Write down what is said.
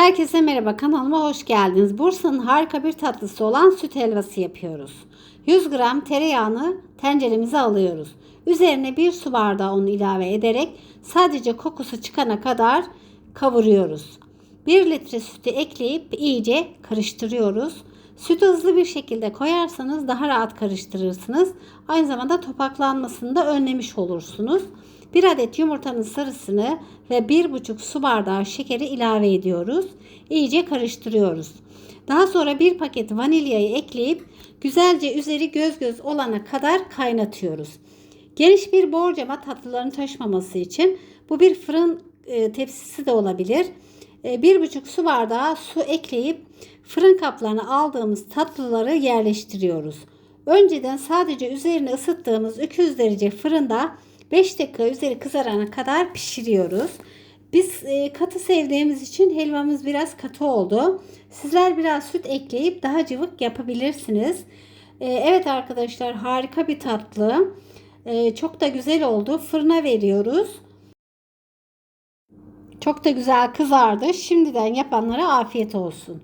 Herkese merhaba kanalıma hoş geldiniz. Bursa'nın harika bir tatlısı olan süt helvası yapıyoruz. 100 gram tereyağını tenceremize alıyoruz. Üzerine bir su bardağı unu ilave ederek sadece kokusu çıkana kadar kavuruyoruz. 1 litre sütü ekleyip iyice karıştırıyoruz. Sütü hızlı bir şekilde koyarsanız daha rahat karıştırırsınız. Aynı zamanda topaklanmasını da önlemiş olursunuz. 1 adet yumurtanın sarısını ve 1,5 su bardağı şekeri ilave ediyoruz. İyice karıştırıyoruz. Daha sonra bir paket vanilyayı ekleyip güzelce üzeri göz göz olana kadar kaynatıyoruz. Geniş bir borcama tatlıların taşmaması için bu bir fırın e, tepsisi de olabilir. E, bir buçuk su bardağı su ekleyip fırın kaplarına aldığımız tatlıları yerleştiriyoruz. Önceden sadece üzerine ısıttığımız 200 derece fırında 5 dakika üzeri kızarana kadar pişiriyoruz. Biz e, katı sevdiğimiz için helvamız biraz katı oldu. Sizler biraz süt ekleyip daha cıvık yapabilirsiniz. E, evet arkadaşlar harika bir tatlı. E, çok da güzel oldu. Fırına veriyoruz. Çok da güzel kızardı. Şimdiden yapanlara afiyet olsun.